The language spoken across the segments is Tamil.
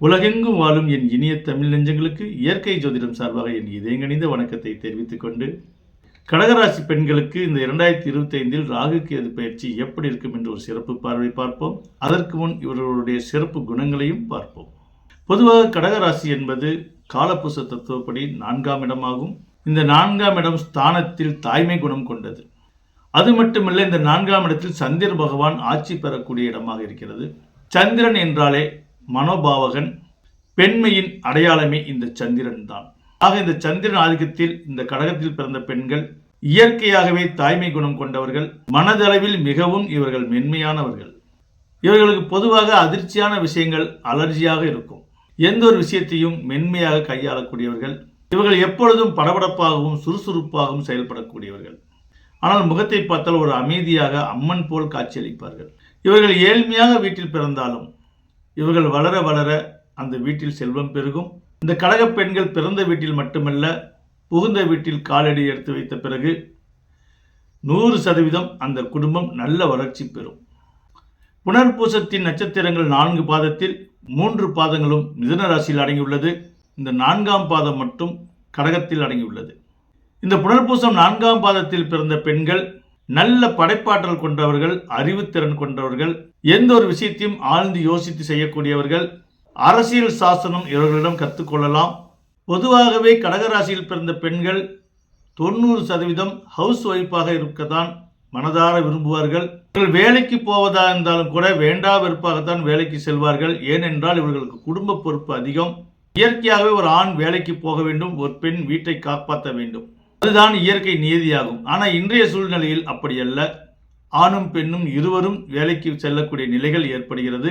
உலகெங்கும் வாழும் என் இனிய தமிழ் நெஞ்சங்களுக்கு இயற்கை ஜோதிடம் சார்பாக என் இதயங்கணிந்த வணக்கத்தை தெரிவித்துக் கொண்டு கடகராசி பெண்களுக்கு இந்த இரண்டாயிரத்தி இருபத்தி ஐந்தில் ராகு பயிற்சி எப்படி இருக்கும் என்று ஒரு சிறப்பு பார்வை பார்ப்போம். அதற்கு முன் இவர்களுடைய சிறப்பு குணங்களையும் பார்ப்போம். பொதுவாக கடகராசி என்பது காலப்புச தத்துவப்படி நான்காம் இடமாகும். இந்த நான்காம் இடம் ஸ்தானத்தில் தாய்மை குணம் கொண்டது. அது மட்டுமல்ல இந்த நான்காம் இடத்தில் சந்திர பகவான் ஆட்சி பெறக்கூடிய இடமாக இருக்கிறது. சந்திரன் என்றாலே மனோபாவகன் பெண்மையின் அடையாளமே இந்த சந்திரன் தான். ஆக இந்த சந்திரன் ஆதிக்கத்தில் இந்த கடகத்தில் பிறந்த பெண்கள் இயற்கையாகவே தாய்மை குணம் கொண்டவர்கள் மனதளவில் மிகவும் இவர்கள் மென்மையானவர்கள். இவர்களுக்கு பொதுவாக அதிர்ச்சியான விஷயங்கள் அலர்ஜியாக இருக்கும். எந்த ஒரு விஷயத்தையும் மென்மையாக கையாளக்கூடியவர்கள் இவர்கள் எப்பொழுதும் படபடப்பாகவும் சுறுசுறுப்பாகவும் செயல்படக்கூடியவர்கள். ஆனால் முகத்தை பார்த்தால் ஒரு அமைதியாக அம்மன் போல் காட்சியளிப்பார்கள். இவர்கள் ஏழ்மையாக வீட்டில் பிறந்தாலும் இவர்கள் வளர வளர அந்த வீட்டில் செல்வம் பெருகும். இந்த கழக பெண்கள் பிறந்த வீட்டில் மட்டுமல்ல புகுந்த வீட்டில் காலடி எடுத்து வைத்த பிறகு நூறு சதவீதம் அந்த குடும்பம் நல்ல வளர்ச்சி பெறும். புனர்பூசத்தின் நட்சத்திரங்கள் நான்கு பாதத்தில் மூன்று பாதங்களும் மிதுன ராசியில் அடங்கியுள்ளது. இந்த நான்காம் பாதம் மட்டும் கடகத்தில் அடங்கியுள்ளது. இந்த புனர்பூசம் நான்காம் பாதத்தில் பிறந்த பெண்கள் நல்ல படைப்பாற்றல் கொண்டவர்கள் அறிவுத்திறன் கொண்டவர்கள் எந்த ஒரு விஷயத்தையும் ஆழ்ந்து யோசித்து செய்யக்கூடியவர்கள் அரசியல் சாசனம் இவர்களிடம் கற்றுக்கொள்ளலாம். பொதுவாகவே கடகராசியில் பிறந்த பெண்கள் தொண்ணூறு சதவீதம் ஹவுஸ் ஒய்ஃபாக இருக்கத்தான் மனதார விரும்புவார்கள். இவர்கள் வேலைக்கு போவதா இருந்தாலும் கூட வேண்டா வெறுப்பாகத்தான் வேலைக்கு செல்வார்கள். ஏனென்றால் இவர்களுக்கு குடும்ப பொறுப்பு அதிகம். இயற்கையாகவே ஒரு ஆண் வேலைக்கு போக வேண்டும் ஒரு பெண் வீட்டை காப்பாற்ற வேண்டும். அதுதான் இயற்கை நியதியாகும் ஆனால் இன்றைய சூழ்நிலையில் அப்படி அல்ல. ஆணும் பெண்ணும் இருவரும் வேலைக்கு செல்லக்கூடிய நிலைகள் ஏற்படுகிறது.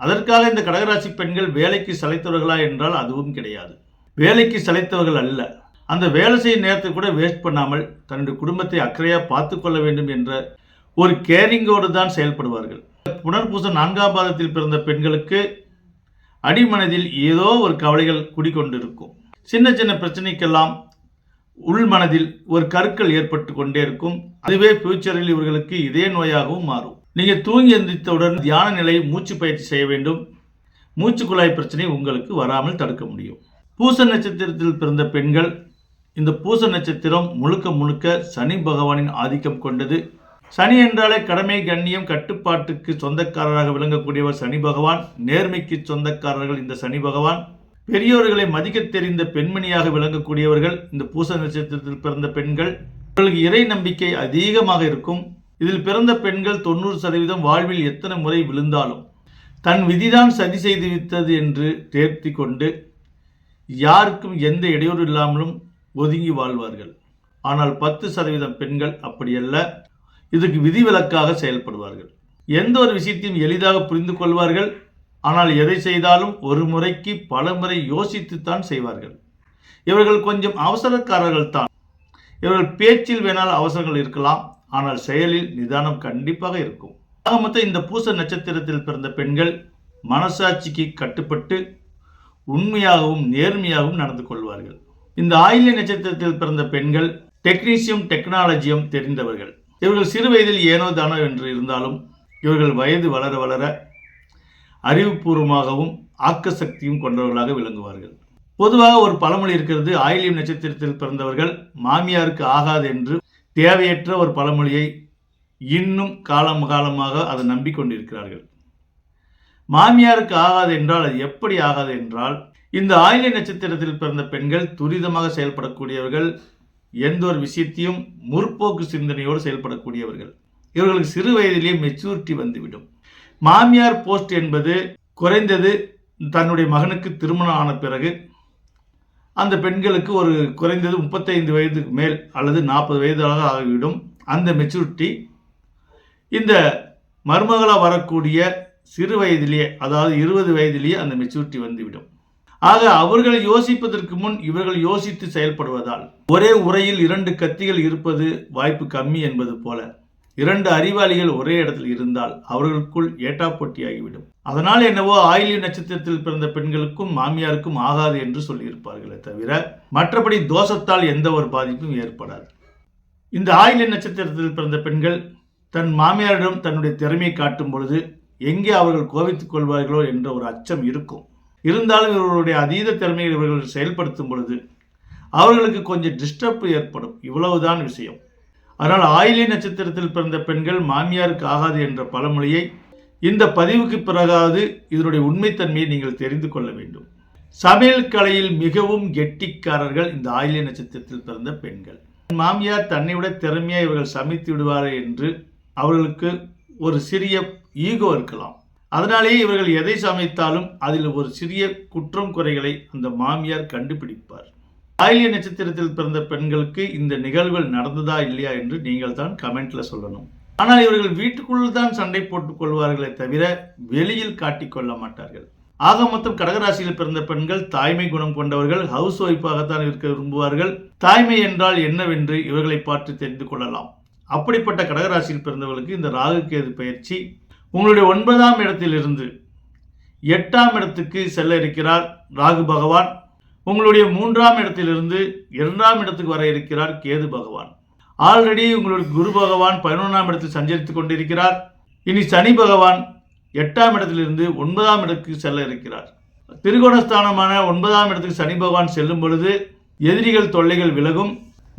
அதற்காக இந்த கடகராசி பெண்கள் வேலைக்கு சளைத்தவர்களா என்றால் அதுவும் கிடையாது. வேலைக்கு சளைத்தவர்கள் அல்ல. அந்த வேலை செய்யும் நேரத்தை கூட வேஸ்ட் பண்ணாமல் தன்னுடைய குடும்பத்தை அக்கறையாக பார்த்து கொள்ள வேண்டும் என்ற ஒரு கேரிங்கோடு தான் செயல்படுவார்கள். புனர்பூச நான்காம் பாதத்தில் பிறந்த பெண்களுக்கு அடிமனதில் ஏதோ ஒரு கவலைகள் குடிக்கொண்டிருக்கும் சின்ன சின்ன பிரச்சனைக்கெல்லாம் உள்மனதில் ஒரு கருக்கள் ஏற்பட்டு கொண்டே இருக்கும். அதுவே ஃபியூச்சரில் இவர்களுக்கு இதே நோயாகவும் மாறும். நீங்கள் தூங்கி எந்திரித்தவுடன் தியான நிலை மூச்சு பயிற்சி செய்ய வேண்டும். மூச்சு குழாய் பிரச்சனை உங்களுக்கு வராமல் தடுக்க முடியும். பூச நட்சத்திரத்தில் பிறந்த பெண்கள் இந்த பூச நட்சத்திரம் முழுக்க முழுக்க சனி பகவானின் ஆதிக்கம் கொண்டது. சனி என்றாலே கடமை கண்ணியம் கட்டுப்பாட்டுக்கு சொந்தக்காரராக விளங்கக்கூடியவர் சனி பகவான். நேர்மைக்கு சொந்தக்காரர்கள் இந்த சனி பகவான். பெரியோர்களை மதிக்க தெரிந்த பெண்மணியாக விளங்கக்கூடியவர்கள் இந்த பூச நட்சத்திரத்தில் பிறந்த பெண்கள் அவர்களுக்கு இறை நம்பிக்கை அதிகமாக இருக்கும். இதில் பிறந்த பெண்கள் தொண்ணூறு சதவீதம் வாழ்வில் எத்தனை முறை விழுந்தாலும் தன் விதிதான் சதி செய்து வித்தது என்று தேர்த்தி கொண்டு யாருக்கும் எந்த இடையூறு இல்லாமலும் ஒதுங்கி வாழ்வார்கள். ஆனால் பத்து சதவீதம் பெண்கள் அப்படியல்ல இதுக்கு விதிவிலக்காக செயல்படுவார்கள். எந்த ஒரு விஷயத்தையும் எளிதாக புரிந்து கொள்வார்கள். ஆனால் எதை செய்தாலும் ஒரு முறைக்கு பல முறை யோசித்துத்தான் செய்வார்கள். இவர்கள் கொஞ்சம் அவசரக்காரர்கள் தான். இவர்கள் பேச்சில் வேணால் அவசரங்கள் இருக்கலாம் ஆனால் செயலில் நிதானம் கண்டிப்பாக இருக்கும். ஆக மொத்தம் இந்த பூச நட்சத்திரத்தில் பிறந்த பெண்கள் மனசாட்சிக்கு கட்டுப்பட்டு உண்மையாகவும் நேர்மையாகவும் நடந்து கொள்வார்கள். இந்த ஆயில்ய நட்சத்திரத்தில் பிறந்த பெண்கள் டெக்னீசியம் டெக்னாலஜியும் தெரிந்தவர்கள். இவர்கள் சிறு வயதில் ஏனோ தானோ என்று இருந்தாலும் இவர்கள் வயது வளர வளர அறிவுபூர்வமாகவும் ஆக்க சக்தியும் கொண்டவர்களாக விளங்குவார்கள். பொதுவாக ஒரு பழமொழி இருக்கிறது ஆயிலியம் நட்சத்திரத்தில் பிறந்தவர்கள் மாமியாருக்கு ஆகாது என்று தேவையற்ற ஒரு பழமொழியை இன்னும் காலம் காலமாக அதை நம்பிக்கொண்டிருக்கிறார்கள். மாமியாருக்கு ஆகாது என்றால் அது எப்படி ஆகாது என்றால் இந்த ஆயிலிய நட்சத்திரத்தில் பிறந்த பெண்கள் துரிதமாக செயல்படக்கூடியவர்கள் எந்த ஒரு விஷயத்தையும் முற்போக்கு சிந்தனையோடு செயல்படக்கூடியவர்கள். இவர்களுக்கு சிறு வயதிலேயே மெச்சூரிட்டி வந்துவிடும். மாமியார் போஸ்ட் என்பது குறைந்தது தன்னுடைய மகனுக்கு திருமணம் ஆன பிறகு அந்த பெண்களுக்கு ஒரு குறைந்தது முப்பத்தைந்து வயதுக்கு மேல் அல்லது நாற்பது வயதாக ஆகிவிடும். அந்த மெச்சூரிட்டி இந்த மருமகளாக வரக்கூடிய சிறு வயதிலேயே அதாவது இருபது வயதிலேயே அந்த மெச்சூரிட்டி வந்துவிடும். ஆக அவர்கள் யோசிப்பதற்கு முன் இவர்கள் யோசித்து செயல்படுவதால் ஒரே உரையில் இரண்டு கத்திகள் இருப்பது வாய்ப்பு கம்மி என்பது போல. இரண்டு அறிவாளிகள் ஒரே இடத்தில் இருந்தால் அவர்களுக்குள் ஏட்டா போட்டியாகிவிடும் அதனால் என்னவோ ஆயிலிய நட்சத்திரத்தில் பிறந்த பெண்களுக்கும் மாமியாருக்கும் ஆகாது என்று சொல்லியிருப்பார்களே தவிர மற்றபடி தோஷத்தால் எந்த ஒரு பாதிப்பும் ஏற்படாது. இந்த ஆயிலிய நட்சத்திரத்தில் பிறந்த பெண்கள் தன் மாமியாரிடம் தன்னுடைய திறமையை காட்டும் பொழுது எங்கே அவர்கள் கோவித்துக் கொள்வார்களோ என்ற ஒரு அச்சம் இருக்கும். இருந்தாலும் இவர்களுடைய அதீத திறமையை இவர்கள் செயல்படுத்தும் பொழுது அவர்களுக்கு கொஞ்சம் டிஸ்டர்ப் ஏற்படும். இவ்வளவுதான் விஷயம். அதனால் ஆயிலை நட்சத்திரத்தில் பிறந்த பெண்கள் மாமியாருக்கு ஆகாது என்ற பழமொழியை இந்த பதிவுக்கு பிறகாவது இதனுடைய உண்மைத்தன்மையை நீங்கள் தெரிந்து கொள்ள வேண்டும். சமையல் கலையில் மிகவும் கெட்டிக்காரர்கள் இந்த ஆயிலை நட்சத்திரத்தில் பிறந்த பெண்கள். மாமியார் தன்னை விட திறமையா இவர்கள் சமைத்து விடுவார்கள் என்று அவர்களுக்கு ஒரு சிறிய ஈகோ இருக்கலாம். அதனாலேயே இவர்கள் எதை சமைத்தாலும் அதில் ஒரு சிறிய குற்றம் குறைகளை அந்த மாமியார் கண்டுபிடிப்பார். ஆயிலிய நட்சத்திரத்தில் பிறந்த பெண்களுக்கு இந்த நிகழ்வுகள் நடந்ததா இல்லையா என்று நீங்கள் தான் கமெண்ட்ல சொல்லணும். ஆனால் இவர்கள் வீட்டுக்குள் தான் சண்டை போட்டுக் கொள்வார்களே தவிர வெளியில் காட்டிக் கொள்ள மாட்டார்கள். ஆக மொத்தம் கடகராசியில் பிறந்த பெண்கள் தாய்மை குணம் கொண்டவர்கள் ஹவுஸ் ஒய்ஃபாகத்தான் இருக்க விரும்புவார்கள். தாய்மை என்றால் என்னவென்று இவர்களை பார்த்து தெரிந்து கொள்ளலாம். அப்படிப்பட்ட கடகராசியில் பிறந்தவர்களுக்கு இந்த ராகு கேது பயிற்சி உங்களுடைய ஒன்பதாம் இடத்திலிருந்து எட்டாம் இடத்துக்கு செல்ல இருக்கிறார். ராகு பகவான் உங்களுடைய மூன்றாம் இடத்திலிருந்து இரண்டாம் இடத்துக்கு வர இருக்கிறார் கேது பகவான். ஆல்ரெடி உங்களுடைய குரு பகவான் பதினொன்றாம் இடத்தில் சஞ்சரித்துக் கொண்டிருக்கிறார். இனி சனி பகவான் எட்டாம் இடத்திலிருந்து ஒன்பதாம் இடத்துக்கு செல்ல இருக்கிறார். திருகோணஸ்தானமான ஒன்பதாம் இடத்துக்கு சனி பகவான் செல்லும் பொழுது எதிரிகள் தொல்லைகள் விலகும்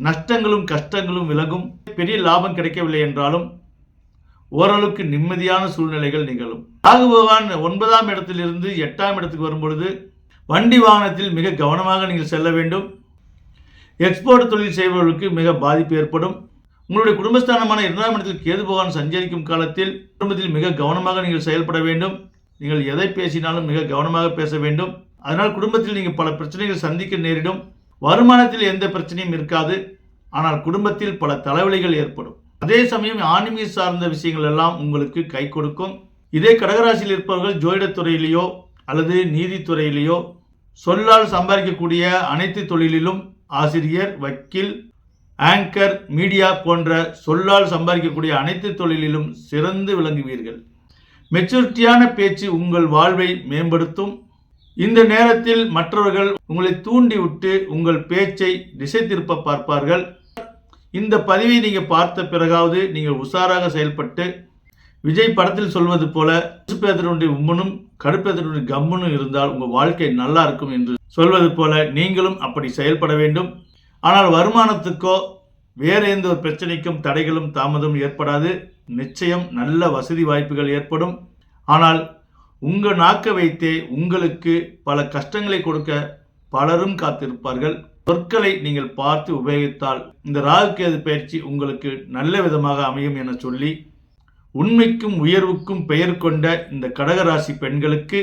நஷ்டங்களும் கஷ்டங்களும் விலகும். பெரிய லாபம் கிடைக்கவில்லை என்றாலும் ஓரளவுக்கு நிம்மதியான சூழ்நிலைகள் நிகழும். ராகு பகவான் ஒன்பதாம் இடத்திலிருந்து எட்டாம் இடத்துக்கு வரும் பொழுது வண்டி வாகனத்தில் மிக கவனமாக நீங்கள் செல்ல வேண்டும். எக்ஸ்போர்ட் தொழில் செய்பவர்களுக்கு மிக பாதிப்பு ஏற்படும். உங்களுடைய குடும்பஸ்தானமான இரண்டாம் இடத்தில் கேது பகவான் சஞ்சரிக்கும் காலத்தில் குடும்பத்தில் மிக கவனமாக நீங்கள் செயல்பட வேண்டும். நீங்கள் எதை பேசினாலும் மிக கவனமாக பேச வேண்டும். அதனால் குடும்பத்தில் நீங்கள் பல பிரச்சனைகள் சந்திக்க நேரிடும். வருமானத்தில் எந்த பிரச்சனையும் இருக்காது. ஆனால் குடும்பத்தில் பல தலைவலிகள் ஏற்படும். அதே சமயம் ஆன்மீக சார்ந்த விஷயங்கள் எல்லாம் உங்களுக்கு கை கொடுக்கும். இதே கடகராசியில் இருப்பவர்கள் ஜோதிடத்துறையிலேயோ அல்லது நீதித்துறையிலேயோ சொல்லால் சம்பாதிக்கக்கூடிய அனைத்து தொழிலிலும் ஆசிரியர் வக்கீல் ஆங்கர் மீடியா போன்ற சொல்லால் சம்பாதிக்கக்கூடிய அனைத்து தொழிலிலும் சிறந்து விளங்குவீர்கள். மெச்சூரிட்டியான பேச்சு உங்கள் வாழ்வை மேம்படுத்தும். இந்த நேரத்தில் மற்றவர்கள் உங்களை தூண்டிவிட்டு உங்கள் பேச்சை திசை திருப்ப பார்ப்பார்கள். இந்த பதிவை நீங்கள் பார்த்த பிறகாவது நீங்கள் உஷாராக செயல்பட்டு விஜய் படத்தில் சொல்வது போல கடுப்பேதனுடைய உம்மனும் கடுப்பேதனுடைய கம்முனும் இருந்தால் உங்கள் வாழ்க்கை நல்லா இருக்கும் என்று சொல்வது போல நீங்களும் அப்படி செயல்பட வேண்டும். ஆனால் வருமானத்துக்கோ வேற எந்த ஒரு பிரச்சனைக்கும் தடைகளும் தாமதம் ஏற்படாது. நிச்சயம் நல்ல வசதி வாய்ப்புகள் ஏற்படும். ஆனால் உங்கள் நாக்க வைத்தே உங்களுக்கு பல கஷ்டங்களை கொடுக்க பலரும் காத்திருப்பார்கள். சொற்களை நீங்கள் பார்த்து உபயோகித்தால் இந்த ராகுக்கேது பயிற்சி உங்களுக்கு நல்ல விதமாக அமையும் என சொல்லி உண்மைக்கும் உயர்வுக்கும் பெயர் கொண்ட இந்த கடகராசி பெண்களுக்கு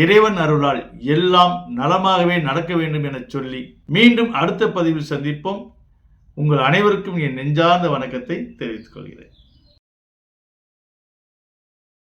இறைவன் அருளால் எல்லாம் நலமாகவே நடக்க வேண்டும் என சொல்லி மீண்டும் அடுத்த பதிவில் சந்திப்போம். உங்கள் அனைவருக்கும் என் நெஞ்சார்ந்த வணக்கத்தை தெரிவித்துக் கொள்கிறேன்.